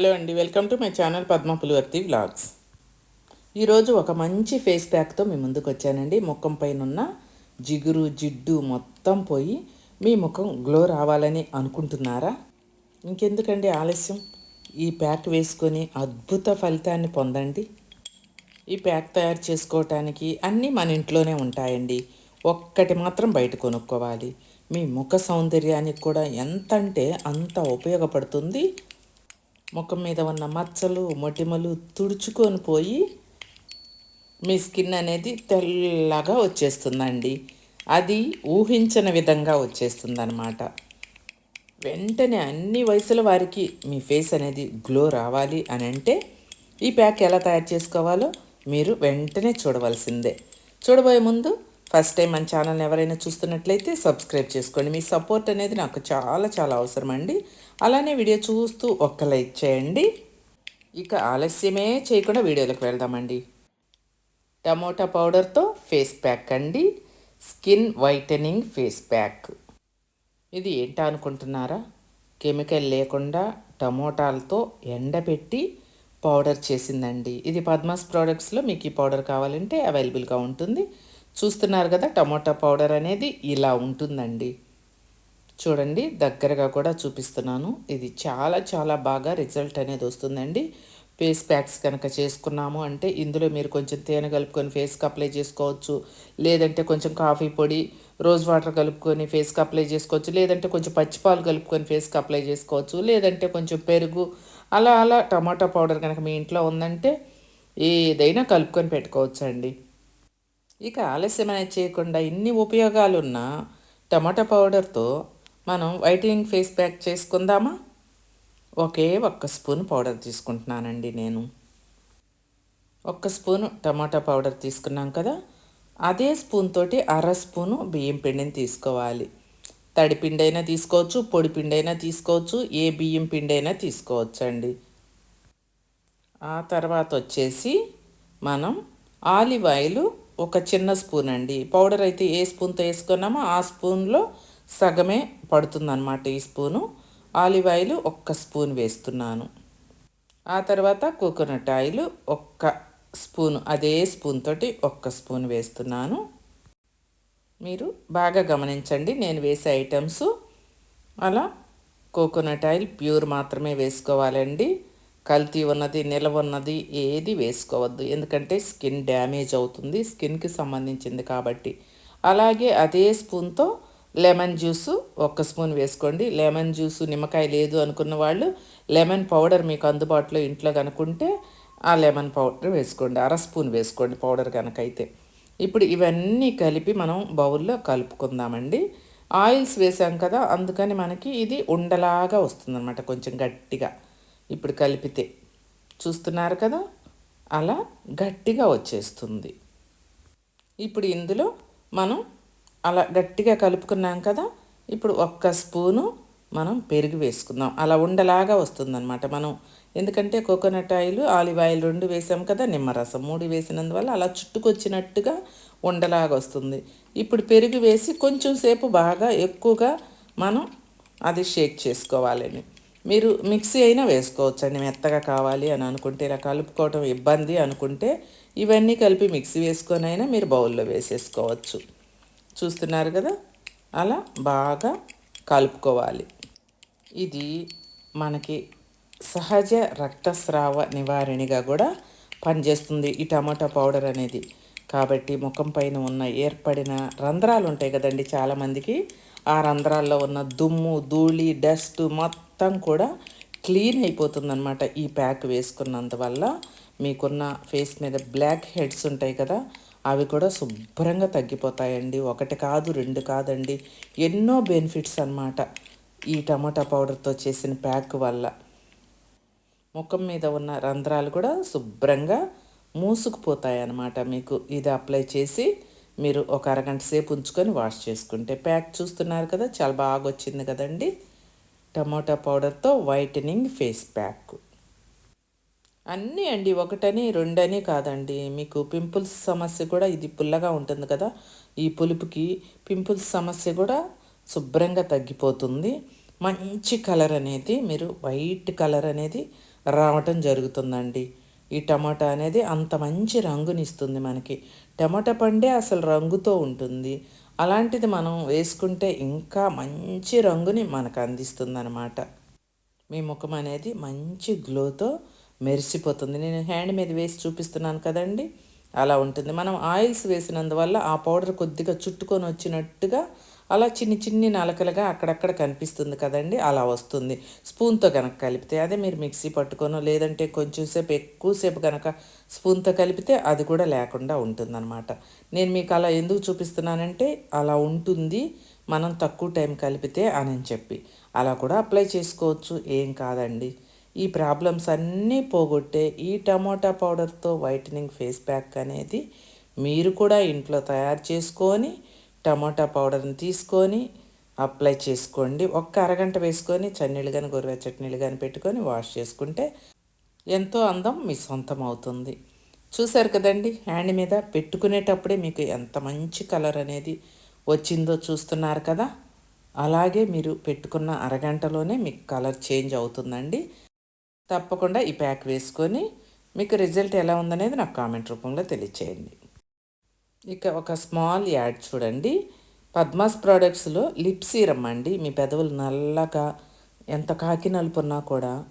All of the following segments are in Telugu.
హలో అండి. Welcome to my channel Padma Pulivarthi vlogs. ఈరోజు ఒక మంచి ఫేస్ ప్యాక్తో మీ ముందుకు వచ్చానండి. ముఖం పైన ఉన్న జిగురు జిడ్డు మొత్తం పోయి మీ ముఖం గ్లో రావాలని అనుకుంటున్నారా? ఇంకెందుకండి ఆలస్యం? ఈ ప్యాక్ వేసుకొని అద్భుత ఫలితాన్ని పొందండి. ఈ ప్యాక్ తయారు చేసుకోవటానికి అన్నీ మన ఇంట్లోనే ఉంటాయండి. ఒక్కటి మాత్రం బయట కొనుక్కోవాలి. మీ ముఖ సౌందర్యానికి కూడా ఎంత అంటే అంత ఉపయోగపడుతుంది. ముఖం మీద ఉన్న మచ్చలు మొటిమలు తుడుచుకొని పోయి మీ స్కిన్ అనేది తెల్లగా వచ్చేస్తుందండి. అది ఊహించని విధంగా వచ్చేస్తుందన్నమాట. వెంటనే అన్ని వయసుల వారికి మీ ఫేస్ అనేది గ్లో రావాలి అని అంటే ఈ ప్యాక్ ఎలా తయారు చేసుకోవాలో మీరు వెంటనే చూడవలసిందే. చూడబోయే ముందు ఫస్ట్ టైం మన ఛానల్ని ఎవరైనా చూస్తున్నట్లయితే సబ్స్క్రైబ్ చేసుకోండి. మీ సపోర్ట్ అనేది నాకు చాలా చాలా అవసరం అండి అలానే వీడియో చూస్తూ ఒక్క లైక్ చేయండి. ఇక ఆలస్యమే చేయకుండా వీడియోలోకి వెళ్దామండి. టమోటా పౌడర్తో ఫేస్ ప్యాక్ అండి. Skin whitening face pack. ఇది ఏంటా అనుకుంటున్నారా? కెమికల్ లేకుండా టమోటాలతో ఎండబెట్టి పౌడర్ చేసిందండి. ఇది పద్మాస్ ప్రోడక్ట్స్లో మీకు ఈ పౌడర్ కావాలంటే అవైలబుల్గా ఉంటుంది. చూస్తున్నారు కదా టమోటా పౌడర్ అనేది ఇలా ఉంటుందండి. చూడండి దగ్గరగా కూడా చూపిస్తున్నాను. ఇది చాలా చాలా బాగా రిజల్ట్ అనేది వస్తుందండి. ఫేస్ ప్యాక్స్ కనుక చేసుకున్నాము అంటే ఇందులో మీరు కొంచెం తేనె కలుపుకొని ఫేస్కి అప్లై చేసుకోవచ్చు. లేదంటే కొంచెం కాఫీ పొడి రోజ్ వాటర్ కలుపుకొని ఫేస్కి అప్లై చేసుకోవచ్చు. లేదంటే కొంచెం పచ్చిపాలు కలుపుకొని ఫేస్కి అప్లై చేసుకోవచ్చు. లేదంటే కొంచెం పెరుగు అలా అలా టమాటా పౌడర్ కనుక మీ ఇంట్లో ఉందంటే ఏదైనా కలుపుకొని పెట్టుకోవచ్చు అండి ఇక ఆలస్యమనే చేయకుండా ఇన్ని ఉపయోగాలున్న టమాటా పౌడర్తో మనం వైటనింగ్ ఫేస్ ప్యాక్ చేసుకుందామా? ఒకే ఒక్క స్పూన్ పౌడర్ తీసుకుంటున్నానండి నేను. ఒక్క స్పూను టమాటా పౌడర్ తీసుకున్నాం కదా అదే స్పూన్ తోటి అర స్పూను బియ్యం పిండిని తీసుకోవాలి. తడి అయినా తీసుకోవచ్చు పొడి పిండి అయినా తీసుకోవచ్చు ఏ బియ్యం పిండి అయినా తీసుకోవచ్చు అండి ఆ తర్వాత వచ్చేసి మనం ఆలివ్ ఆయిల్ ఒక చిన్న స్పూన్ అండి. పౌడర్ అయితే ఏ స్పూన్తో వేసుకున్నామో ఆ స్పూన్లో సగమే పడుతుందన్నమాట ఈ స్పూను. ఆలివ్ ఆయిల్ ఒక్క స్పూన్ వేస్తున్నాను. ఆ తర్వాత కోకోనట్ ఆయిల్ ఒక్క స్పూన్ అదే స్పూన్ తోటి ఒక్క స్పూన్ వేస్తున్నాను. మీరు బాగా గమనించండి నేను వేసే ఐటమ్స్. అలా కోకోనట్ ఆయిల్ ప్యూర్ మాత్రమే వేసుకోవాలండి. కల్తీ ఉన్నది నిలవ ఉన్నది ఏది వేసుకోవద్దు. ఎందుకంటే స్కిన్ డ్యామేజ్ అవుతుంది స్కిన్కి సంబంధించింది కాబట్టి. అలాగే అదే స్పూన్తో లెమన్ జ్యూస్ ఒక్క స్పూన్ వేసుకోండి. లెమన్ జ్యూస్ నిమ్మకాయ లేదు అనుకున్న వాళ్ళు లెమన్ పౌడర్ మీకు అందుబాటులో ఇంట్లో కనుకుంటే ఆ లెమన్ పౌడర్ వేసుకోండి. అర స్పూన్ వేసుకోండి పౌడర్ కనుకైతే. ఇప్పుడు ఇవన్నీ కలిపి మనం బౌల్లో కలుపుకుందామండి. ఆయిల్స్ వేసాం కదా అందుకని మనకి ఇది ఉండలాగా వస్తుందన్నమాట కొంచెం గట్టిగా. ఇప్పుడు కలిపితే. చూస్తున్నారు కదా? అలా గట్టిగా వచ్చేస్తుంది. ఇప్పుడు ఇందులో మనం అలా గట్టిగా కలుపుకున్నాం కదా? ఇప్పుడు ఒక్క స్పూను మనం పెరుగు వేసుకుందాం. అలా ఉండలాగా వస్తుందన్నమాట మనం. ఎందుకంటే కోకోనట్ ఆయిల్ ఆలివ్ ఆయిల్ రెండు వేసాం కదా నిమ్మరసం మూడు వేసినందువల్ల అలా చుట్టుకొచ్చినట్టుగా ఉండలాగా వస్తుంది. ఇప్పుడు పెరుగు వేసి కొంచెం సేపు బాగా ఎక్కువగా మనం అది షేక్ చేసుకోవాలని. మీరు మిక్సీ అయినా వేసుకోవచ్చు అండి మెత్తగా కావాలి అని అనుకుంటే ఇలా కలుపుకోవటం ఇబ్బంది అనుకుంటే ఇవన్నీ కలిపి మిక్సీ వేసుకొని అయినా మీరు బౌల్లో వేసేసుకోవచ్చు. చూస్తున్నారు కదా? అలా బాగా కలుపుకోవాలి. ఇది మనకి సహజ రక్తస్రావ నివారణగా కూడా పనిచేస్తుంది ఈ టమాటా పౌడర్ అనేది. కాబట్టి ముఖం పైన ఉన్న ఏర్పడిన రంధ్రాలు ఉంటాయి కదండి చాలామందికి. ఆ రంధ్రాల్లో ఉన్న దుమ్ము ధూళి డస్ట్ మొత్తం మొత్తం కూడా క్లీన్ అయిపోతుందన్నమాట ఈ ప్యాక్ వేసుకున్నందువల్ల మీకున్న ఫేస్ మీద బ్లాక్ హెడ్స్ ఉంటాయి కదా అవి కూడా శుభ్రంగా తగ్గిపోతాయండి. ఒకటి కాదు రెండు కాదండి ఎన్నో బెనిఫిట్స్ అనమాట ఈ టమాటా పౌడర్తో చేసిన ప్యాక్ వల్ల. ముఖం మీద ఉన్న రంధ్రాలు కూడా శుభ్రంగా మూసుకుపోతాయి అన్నమాట మీకు. ఇది అప్లై చేసి మీరు ఒక అరగంట సేపు ఉంచుకొని వాష్ చేసుకుంటే ప్యాక్ చూస్తున్నారు కదా చాలా బాగా వచ్చింది కదండి. టమోటా పౌడర్తో వైటనింగ్ ఫేస్ ప్యాక్. అన్నీ అండి ఒకటని రెండని కాదండి. మీకు పింపుల్స్ సమస్య కూడా ఇది పుల్లగా ఉంటుంది కదా. ఈ పులుపుకి పింపుల్స్ సమస్య కూడా శుభ్రంగా తగ్గిపోతుంది. మంచి కలర్ అనేది మీరు వైట్ కలర్ అనేది రావటం జరుగుతుందండి. ఈ టమాటా అనేది అంత మంచి రంగునిస్తుంది మనకి. టమాటా పండే అసలు రంగుతో ఉంటుంది. అలాంటిది మనం వేసుకుంటే ఇంకా మంచి రంగుని మనకు అందిస్తుందనమాట మీ ముఖం అనేది మంచి గ్లోతో మెరిసిపోతుంది. నేను హ్యాండ్ మీద వేసి చూపిస్తున్నాను కదండి. అలా ఉంటుంది. మనం ఆయిల్స్ వేసినందువల్ల ఆ పౌడర్ కొద్దిగా చుట్టుకొని వచ్చినట్టుగా అలా చిన్ని చిన్ని నలకలుగా అక్కడక్కడ కనిపిస్తుంది కదండి అలా వస్తుంది. స్పూన్తో కనుక కలిపితే అదే మీరు మిక్సీ పట్టుకోను లేదంటే కొంచెం సేపు ఎక్కువసేపు కనుక స్పూన్తో కలిపితే అది కూడా లేకుండా ఉంటుందన్నమాట. నేను మీకు అలా ఎందుకు చూపిస్తున్నానంటే అలా ఉంటుంది మనం తక్కువ టైం కలిపితే అని చెప్పి. అలా కూడా అప్లై చేసుకోవచ్చు ఏం కాదండి. ఈ ప్రాబ్లమ్స్ అన్నీ పోగొట్టే ఈ టమోటా పౌడర్తో వైటనింగ్ ఫేస్ ప్యాక్ అనేది మీరు కూడా ఇంట్లో తయారు చేసుకొని టమాటా పౌడర్ని తీసుకొని అప్లై చేసుకోండి. ఒక్క అరగంట వేసుకొని చన్నీళ్ళు కానీ గొర్రె నీళ్ళు కానీ పెట్టుకొని వాష్ చేసుకుంటే ఎంతో అందం మీ సొంతం అవుతుంది. చూసారు కదండి హ్యాండ్ మీద పెట్టుకునేటప్పుడే మీకు ఎంత మంచి కలర్ అనేది వచ్చిందో చూస్తున్నారు కదా? అలాగే మీరు పెట్టుకున్న అరగంటలోనే మీకు కలర్ చేంజ్ అవుతుందండి. తప్పకుండా ఈ ప్యాక్ వేసుకొని మీకు రిజల్ట్ ఎలా ఉందనేది నాకు కామెంట్ రూపంలో తెలియచేయండి. ఇక ఒక స్మాల్ యాడ్ చూడండి. పద్మాస్ ప్రోడక్ట్స్లో లిప్ సీరమ్ అండి. మీ పెదవులు నల్లగా ఎంత కాకి నలుపున్నా కూడా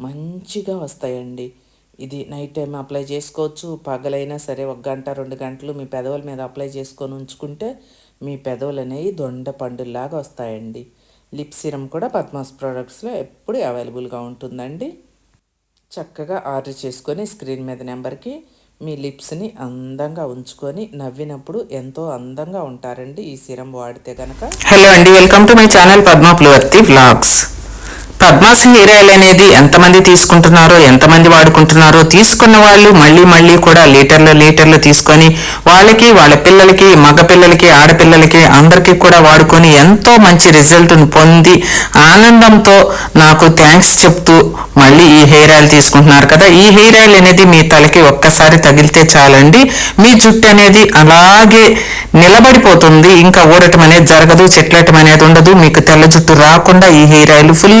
మంచిగా వస్తాయండి. ఇది నైట్ టైం అప్లై చేసుకోవచ్చు. పగలైనా సరే ఒక గంట రెండు గంటలు మీ పెదవుల మీద అప్లై చేసుకొని ఉంచుకుంటే మీ పెదవులు అనేవి దొండ పండులాగా వస్తాయండి. లిప్ సీరమ్ కూడా పద్మాస్ ప్రోడక్ట్స్లో ఎప్పుడు అవైలబుల్గా ఉంటుందండి. చక్కగా ఆర్డర్ చేసుకొని స్క్రీన్ మీద నెంబర్కి మీ లిప్స్ని అందంగా ఉంచుకొని నవ్వినప్పుడు ఎంతో అందంగా ఉంటారండి ఈ సిరం వాడితే కనుక హలో అండి welcome to my channel Padma Pulivarthi vlogs పద్మాసి hair oil అనేది ఎంతమంది తీసుకుంటున్నారో ఎంతమంది వాడుకుంటున్నారో తీసుకున్న వాళ్ళు మళ్ళీ మళ్ళీ కూడా లీటర్లు లీటర్లు తీసుకొని వాళ్ళకి వాళ్ళ పిల్లలకి మగ పిల్లలకి ఆడపిల్లలకి అందరికీ కూడా వాడుకొని ఎంతో మంచి రిజల్ట్ను పొంది ఆనందంతో నాకు థ్యాంక్స్ చెప్తూ మళ్ళీ ఈ హెయిర్ ఆయిల్ తీసుకుంటున్నారు కదా. ఈ హెయిర్ ఆయిల్ అనేది మీ తలకి ఒక్కసారి తగిలితే చాలండి. మీ జుట్టు అనేది అలాగే నిలబడిపోతుంది. ఇంకా ఊరటం అనేది జరగదు చెట్లటం అనేది ఉండదు. మీకు తెల్ల జుట్టు రాకుండా ఈ హెయిర్ ఆయిల్ ఫుల్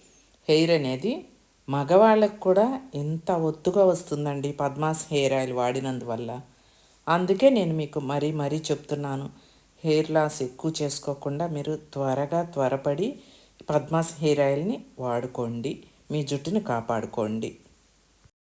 హెయిర్ అనేది మగవాళ్ళకు కూడా ఎంత ఒత్తుగా వస్తుందండి పద్మాస్ హెయిర్ ఆయిల్ వాడినందువల్ల. అందుకే నేను మీకు మరీ మరీ చెప్తున్నాను హెయిర్ లాస్ ఎక్కువ చేసుకోకుండా మీరు త్వరగా త్వరపడి పద్మాస్ హెయిర్ ఆయిల్ని వాడుకోండి మీ జుట్టుని కాపాడుకోండి.